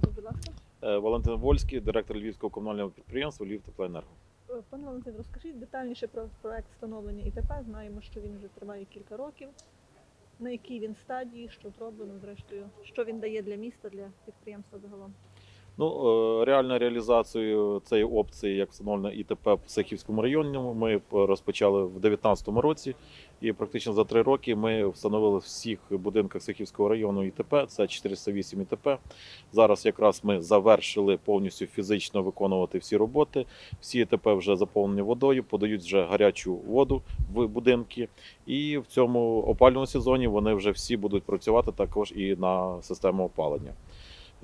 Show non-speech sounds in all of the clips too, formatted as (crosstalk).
будь ласка. Е, Валентин Вольський, директор Львівського комунального підприємства Львів Теплоенерго. Е, Пане Валентин, розкажіть детальніше про проект встановлення ІТП. Знаємо, що він вже триває кілька років. На якій він стадії, що зроблено, зрештою, що він дає для міста, для підприємства загалом. Ну, е, реально реалізацію цієї опції, як встановлено ІТП в Сихівському районі, ми розпочали в 2019 році. І практично за три роки ми встановили в всіх будинках Сихівського району ІТП. Це 408 ІТП. Зараз якраз ми завершили повністю фізично виконувати всі роботи. Всі ІТП вже заповнені водою, подають вже гарячу воду в будинки. І в цьому опалювальному сезоні вони вже всі будуть працювати також і на систему опалення.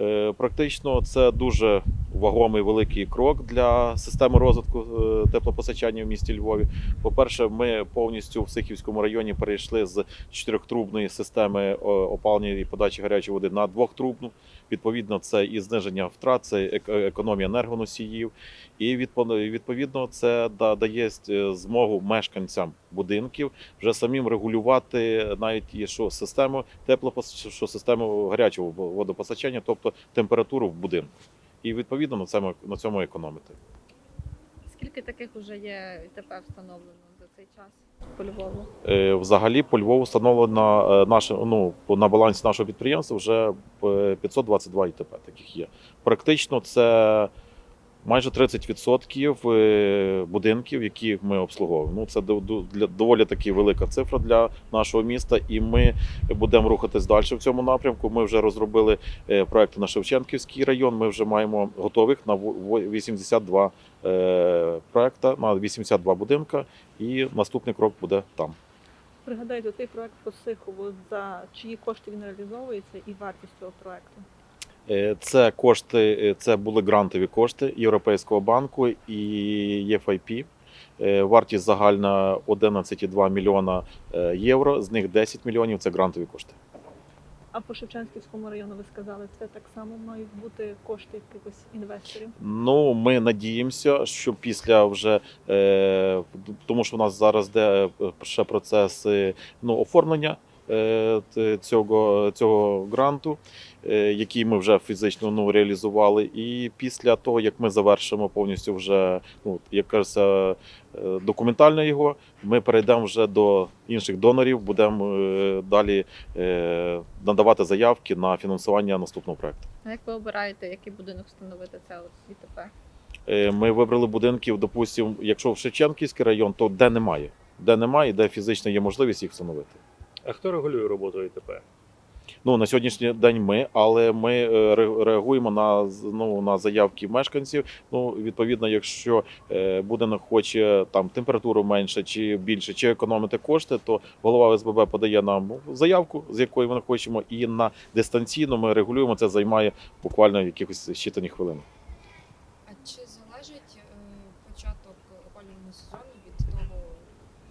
Е, Практично це дуже вагомий великий крок для системи розвитку е, теплопостачання в місті Львові. По-перше, ми повністю в Сихівському районі перейшли з чотирьохтрубної системи опалення і подачі гарячої води на двохтрубну. Відповідно, це і зниження втрат, це економія енергоносіїв, і відповідно це дає е, змогу мешканцям будинків вже самим регулювати навіть і що систему теплопос... що систему гарячого водопостачання, тобто температуру в будинку. І відповідно на цьому на цьому економити. Скільки таких вже є ІТП встановлено за цей час по Львову? Е, Взагалі по Львову встановлено е, наше ну на балансі нашого підприємства вже е, 522 ІТП. Таких є. Практично це майже 30% е, будинків, які ми обслуговуємо. Ну це доволі таки велика цифра для нашого міста, і ми будемо рухатись далі в цьому напрямку. Ми вже розробили е, проекти на Шевченківський район. Ми вже маємо готових на во- во- 82 е, проекта на 82 будинка, і наступний крок буде там. Пригадайте той проект по Сихову, за чиї кошти він реалізовується і вартість цього проекту. Е, Це кошти, е, це були грантові кошти Європейського банку і ЄФІП. Е, Вартість загальна 11,2 мільйона євро. З них 10 мільйонів це грантові кошти. А по Шевченківському району ви сказали, це так само мають бути кошти якихось інвесторів. Ну, ми надіємося, що після вже е, тому, що в нас зараз йде е, ще процес е, ну, оформлення цього, цього гранту, е, який ми вже фізично ну, реалізували. І після того, як ми завершимо повністю вже, ну, як кажеться, е, документально його, ми перейдемо вже до інших донорів, будемо е, далі е, надавати заявки на фінансування наступного проекту. А як ви обираєте, який будинок встановити це ІТП? Е, Ми вибрали будинків, допустимо, якщо в Шевченківський район, то де немає. Де немає, де фізично є можливість їх встановити. А хто регулює роботу ІТП? Ну на сьогоднішній день ми, але ми е, реагуємо на ну, на заявки мешканців. Ну відповідно, якщо е, будинок хоче там температуру менше чи більше, чи економити кошти, то голова ОСББ подає нам заявку, з якої ми хочемо, і на дистанційно ми регулюємо. Це займає буквально якихось щитані хвилини. А чи залежить е, початок опалювального сезону від того,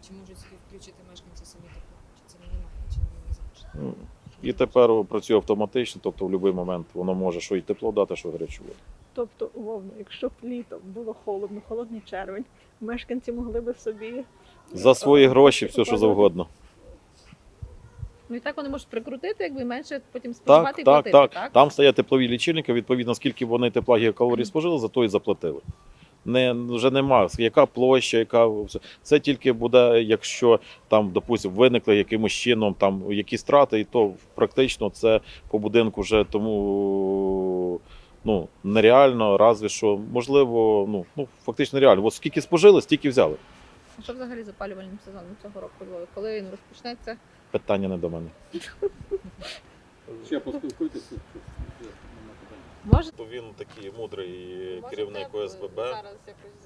чи можуть включити мешканці самі тепло? Чи це не немає, чи не залежить? Ну, І тепер працює автоматично, тобто в будь-який момент воно може що і тепло дати, що гарячу воду. Тобто, умовно, якщо б літом було холодно, холодний червень, мешканці могли би собі За свої гроші все, що завгодно. Ну і так вони можуть прикрутити, якби менше потім Так, і платити, так. так? Там стоять теплові лічильники, відповідно, скільки вони тепла гігакалорій спожили, за то і заплатили. Не, вже нема, яка площа, яка це тільки буде, якщо там, допустимо, виникли якимось чином там якісь страти, і то практично це по будинку вже тому ну, нереально, разве що, можливо, ну, ну фактично нереально. От скільки спожили, стільки взяли. А Що взагалі з опалювальним сезоном цього року Львові? Коли він розпочнеться? Питання не до мене. Ще поспілкуйтеся. Може Він такий мудрий керівник ОСББ. зараз якось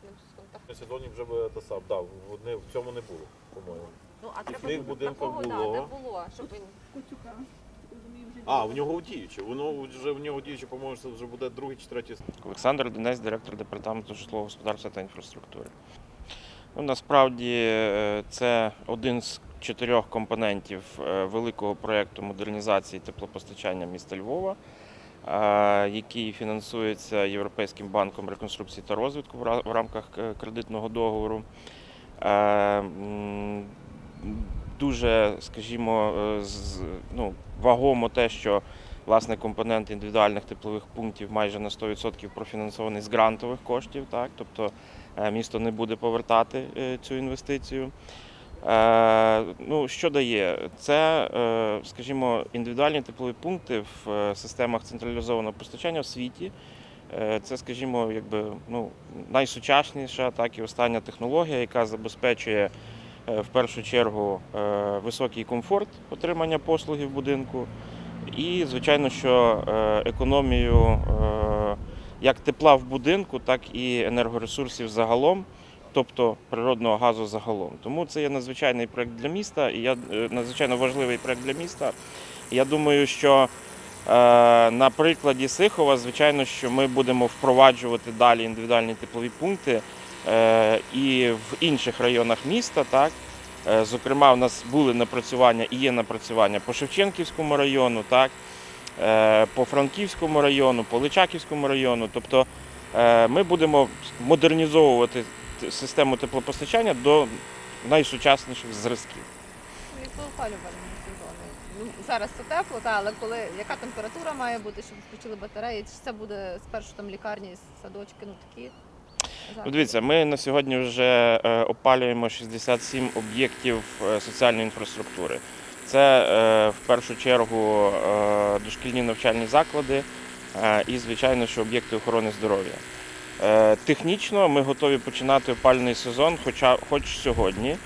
з ним сконтактувати? На сезоні вже би те сам, да, вони в цьому не було, по-моєму. Ну а треба будинках такого, да, було. де було, щоб він вже А, в нього діюче. Воно вже в нього діюче, по-моєму, це вже буде другий чи третій. Олександр Денис, директор департаменту житлового господарства та інфраструктури. Ну, насправді е, це один з чотирьох компонентів е, великого проєкту модернізації теплопостачання міста Львова, е, який фінансується Європейським банком реконструкції та розвитку в рамках е, кредитного договору. Е, Дуже, скажімо, е, ну, вагомо те, що власне компонент індивідуальних теплових пунктів майже на 100% профінансований з грантових коштів. Так? Тобто місто не буде повертати цю інвестицію. Е, ну, що дає? Це, е, скажімо, індивідуальні теплові пункти в е, системах централізованого постачання в світі. Це, скажімо, якби ну, найсучасніша, так і остання технологія, яка забезпечує в першу чергу високий комфорт отримання послуги в будинку, і, звичайно, що економію як тепла в будинку, так і енергоресурсів загалом, тобто природного газу загалом. Тому це є надзвичайний проект для міста, і я е, надзвичайно важливий проект для міста. Я думаю, що е, на прикладі Сихова, звичайно, що ми будемо впроваджувати далі індивідуальні теплові пункти е, і в інших районах міста. Так? Зокрема, в нас були напрацювання і є напрацювання по Шевченківському району, так? по Франківському району, по Личаківському району. Тобто ми будемо модернізовувати систему теплопостачання до найсучасніших зразків. Ну, по сезону. Ну, зараз це тепло, та, але коли яка температура має бути, щоб включили батареї? Чи це буде спершу там лікарні, садочки, ну такі? Ну. Дивіться, ми на сьогодні вже е, опалюємо 67 об'єктів е, соціальної інфраструктури. Це е, в першу чергу дошкільні навчальні заклади і, звичайно, що об'єкти охорони здоров'я. Е, Технічно ми готові починати опальний сезон, хоча хоч сьогодні.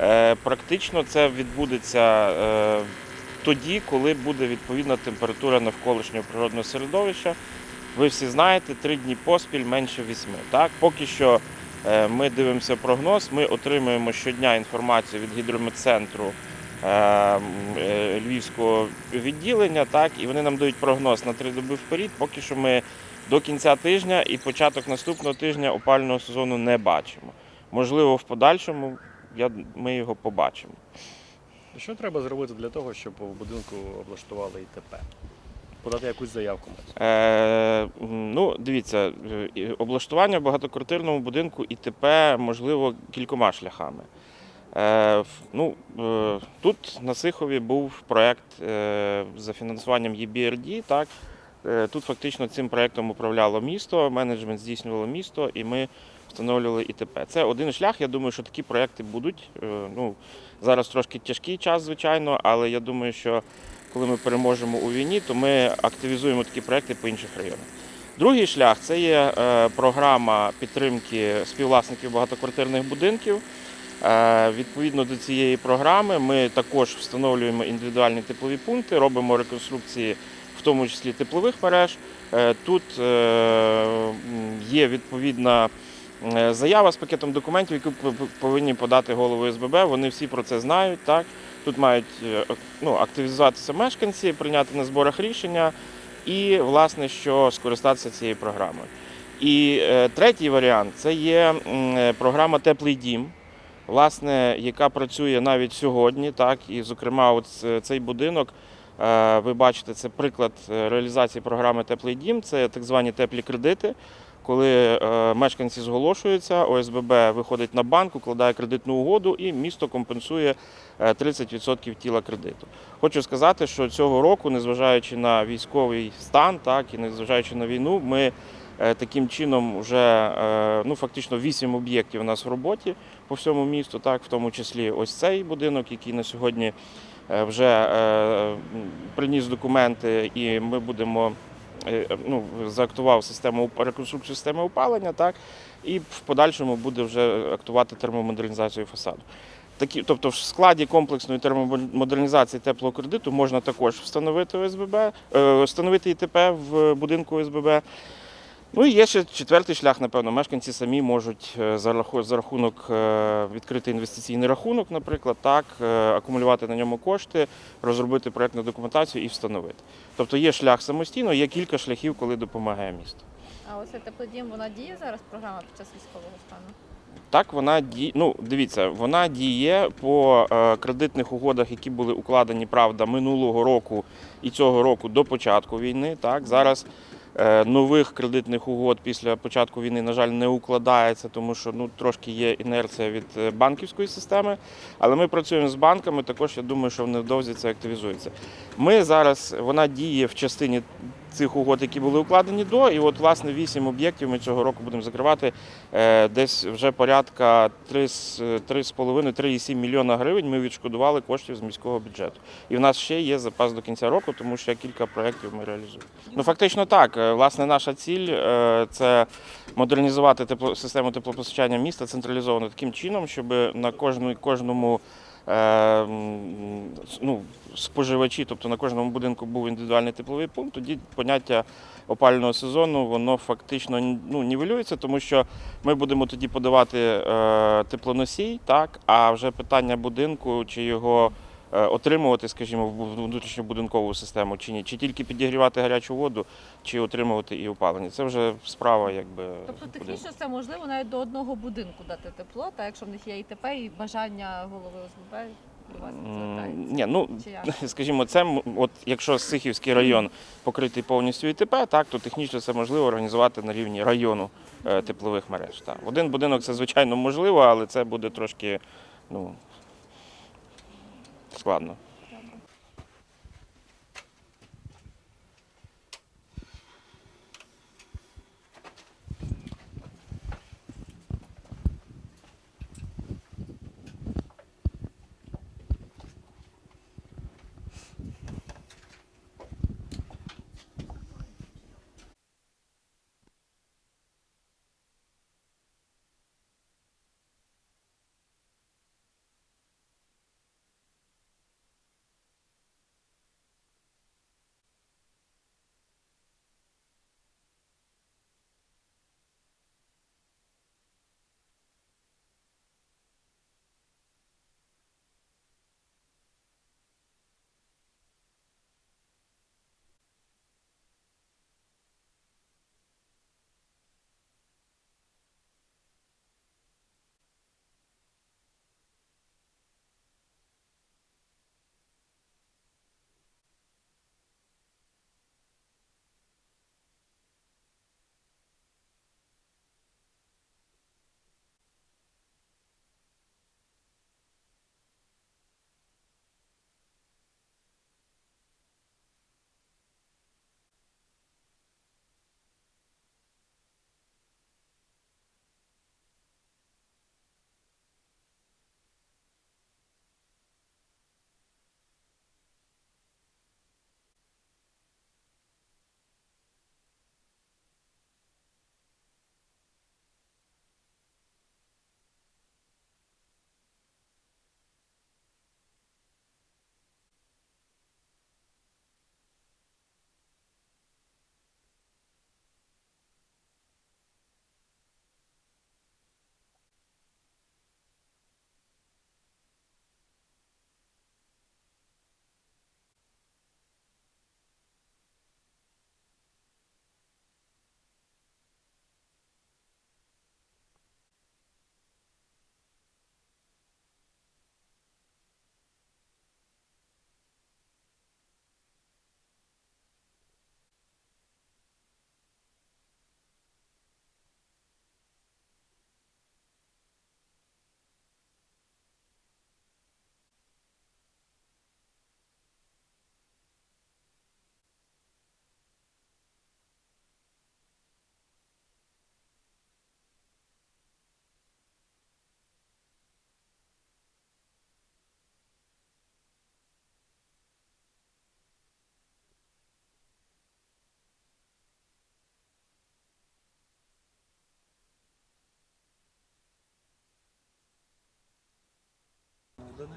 Е, Практично це відбудеться е, тоді, коли буде відповідна температура навколишнього природного середовища. Ви всі знаєте, три дні поспіль менше вісьми. Так, поки що ми дивимося прогноз. Ми отримуємо щодня інформацію від гідрометцентру львівського відділення. Так, і вони нам дають прогноз на три доби вперед. Поки що ми до кінця тижня і початок наступного тижня опального сезону не бачимо. Можливо, в подальшому я, ми його побачимо. Що треба зробити для того, щоб в будинку облаштували ІТП? Подати якусь заявку. Е, ну, дивіться, е, облаштування в багатоквартирному будинку ІТП можливо кількома шляхами. Е, ну, е, тут на Сихові був проєкт е, за фінансуванням ЄБРД. Так? Е, тут фактично цим проєктом управляло місто, менеджмент здійснювало місто, і ми встановлювали ІТП. Це один шлях. Я думаю, що такі проєкти будуть. Е, ну, зараз трошки тяжкий час, звичайно, але я думаю, що коли ми переможемо у війні, то ми активізуємо такі проекти по інших районах. Другий шлях це є е, програма підтримки співвласників багатоквартирних будинків. Відповідно до цієї програми ми також встановлюємо індивідуальні теплові пункти, робимо реконструкції, в тому числі теплових мереж. Е, Тут е, є відповідна е, заява з пакетом документів, яку повинні подати голови СББ. Вони всі про це знають. Так? Тут мають ну, активізуватися мешканці, прийняти на зборах рішення і, власне, що скористатися цією програмою. І третій варіант це є програма Теплий дім, власне, яка працює навіть сьогодні. Так, і, зокрема, от цей будинок. Е, Ви бачите, це приклад е, реалізації програми Теплий дім. Це так звані теплі кредити. Коли е, мешканці зголошуються, ОСББ виходить на банк, укладає кредитну угоду, і місто компенсує е, 30% тіла кредиту. Хочу сказати, що цього року, незважаючи на військовий стан, так і незважаючи на війну, ми таким чином вже ну фактично 8 об'єктів у нас в роботі по всьому місту, так в тому числі ось цей будинок, який на сьогодні вже е, приніс документи, і ми будемо. е, Ну, заактував систему реконструкцію системи опалення, так, і в подальшому буде вже актувати термомодернізацію фасаду. Такі, тобто в складі комплексної термомодернізації теплого кредиту можна також встановити ОСББ, е, встановити ІТП в будинку ОСББ. Ну і є ще четвертий шлях, напевно. Мешканці самі можуть е, за раху- за рахунок е, відкрити інвестиційний рахунок, наприклад, так, е, акумулювати на ньому кошти, розробити проєктну документацію і встановити. Тобто є шлях самостійно, є кілька шляхів, коли допомагає місто. А ось цей теплий вона діє зараз програма під час військового стану? Так, вона діє. Ну, дивіться, вона діє по кредитних угодах, які були укладені, правда, минулого року і цього року до початку війни. Так, зараз нових кредитних угод після початку війни, на жаль, не укладається, тому що ну трошки є інерція від е, банківської системи. Але ми працюємо з банками. Також я думаю, що невдовзі це активізується. Ми зараз вона діє в частині цих угод, які були укладені до, і от власне вісім об'єктів ми цього року будемо закривати е, десь вже порядка 3,5-3,7 мільйона гривень. Ми відшкодували коштів з міського бюджету. І в нас ще є запас до кінця року, тому що кілька проєктів ми реалізуємо. Ну фактично так. Е, Власне, наша ціль е, це модернізувати тепло, систему теплопостачання міста централізовано таким чином, щоб на кожному ну, споживачі, тобто на кожному будинку був індивідуальний тепловий пункт, тоді поняття опального сезону воно фактично ну, нівелюється, тому що ми будемо тоді подавати е, теплоносій, так, а вже питання будинку чи його отримувати, скажімо, в внутрішньобудинкову систему чи ні, чи тільки підігрівати гарячу воду, чи отримувати і опалення. Це вже справа, якби Тобто технічно це можливо навіть до одного будинку дати тепло, та якщо в них є ІТП і бажання голови ОСББ. Ні, ну (laughs) скажімо, це от якщо Сихівський район покритий повністю ІТП, так то технічно це можливо організувати на рівні району е, теплових мереж. Так. Один будинок це звичайно можливо, але це буде трошки ну, складно.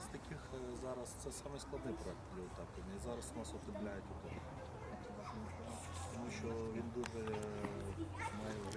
з таких е, зараз це саме складний проект для утеплення. І зараз нас утепляють утеплення. Тому що він дуже е, має